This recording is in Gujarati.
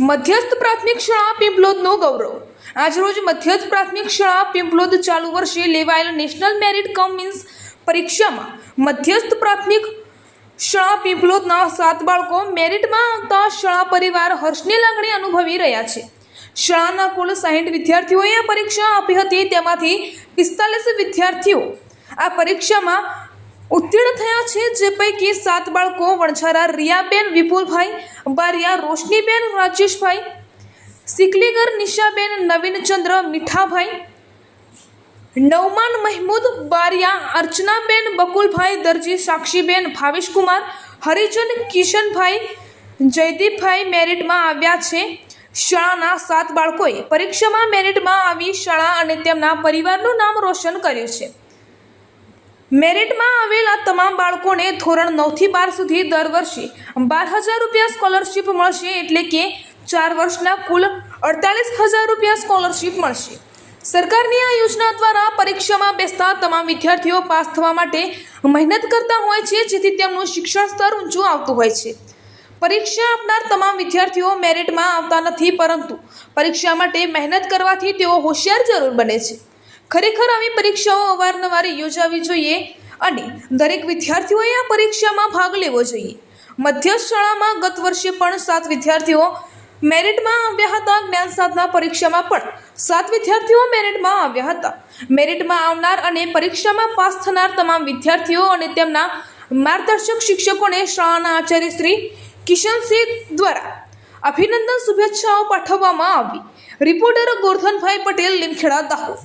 મધ્યસ્થ પ્રાથમિક શાળા પિંપલોદનો ગૌરવ. આજરોજ મધ્યસ્થ પ્રાથમિક શાળા પિંપલોદ ચાલુ વર્ષે લેવાયેલ નેશનલ મેરિટ કમ મીન્સ પરીક્ષામાં મધ્યસ્થ પ્રાથમિક શાળા પિંપલોદના સાત બાળકો મેરિટમાં આવતા શાળા પરિવાર હર્ષની લાગણી અનુભવી રહ્યા છે. શાળાના કુલ સાહીઠ વિદ્યાર્થીઓએ પરીક્ષા આપી હતી, તેમાંથી પિસ્તાલીસ વિદ્યાર્થીઓ આ પરીક્ષામાં ઉત્તીર્ણ થયા છે, જે પૈકી સાત બાળકો વણછારા રિયાબેન વિપુલભાઈ બારિયા રોશનીબેન, રાજેશભાઈ, સિકલીગર નિશાબેન, નવીનચંદ્ર મીઠાભાઈ, નવમાન મહેમૂદ બારિયા, અર્ચનાબેન બકુલભાઈ, દરજી સાક્ષીબેન, ભાવેશકુમાર, હરિજન કિશનભાઈ, જયદીપભાઈ મેરિટમાં આવ્યા છે. શાળાના સાત બાળકોએ પરીક્ષામાં મેરિટમાં આવી શાળા અને તેમના પરિવારનું નામ રોશન કર્યું છે. મેરિટમાં આવેલા તમામ બાળકોને ધોરણ નવથી બાર સુધી દર વર્ષે બાર હજાર રૂપિયા સ્કોલરશીપ મળશે એટલે કે ચાર વર્ષના કુલ અડતાલીસ હજાર રૂપિયા સ્કોલરશીપ મળશે. સરકારની આ યોજના દ્વારા પરીક્ષામાં બેસતા તમામ વિદ્યાર્થીઓ પાસ થવા માટે મહેનત કરતા હોય છે, જેથી તેમનું શિક્ષણ સ્તર ઊંચું આવતું હોય છે. પરીક્ષા આપનાર તમામ વિદ્યાર્થીઓ મેરિટમાં આવતા નથી, પરંતુ પરીક્ષા માટે મહેનત કરવાથી તેઓ હોશિયાર જરૂર બને છે. ખરેખર આવી પરીક્ષાઓ અવારનવાર યોજાવી જોઈએ અને દરેક વિદ્યાર્થીઓએ આ પરીક્ષામાં ભાગ લેવો જોઈએ. મધ્યસ્થ શાળામાં ગત વર્ષે પણ સાત વિદ્યાર્થીઓ મેરિટમાં આવ્યા હતા. જ્ઞાન સાધના પરીક્ષામાં પણ સાત વિદ્યાર્થીઓ મેરિટમાં આવ્યા હતા. મેરિટમાં આવનાર અને પરીક્ષામાં પાસ થનાર તમામ વિદ્યાર્થીઓ અને તેમના માર્ગદર્શક શિક્ષકોને શાળાના આચાર્ય શ્રી કિશનસિંહ દ્વારા અભિનંદન શુભેચ્છાઓ પાઠવવામાં આવી. રિપોર્ટર ગોરધનભાઈ પટેલ, લીમખેડા, દાહોદ.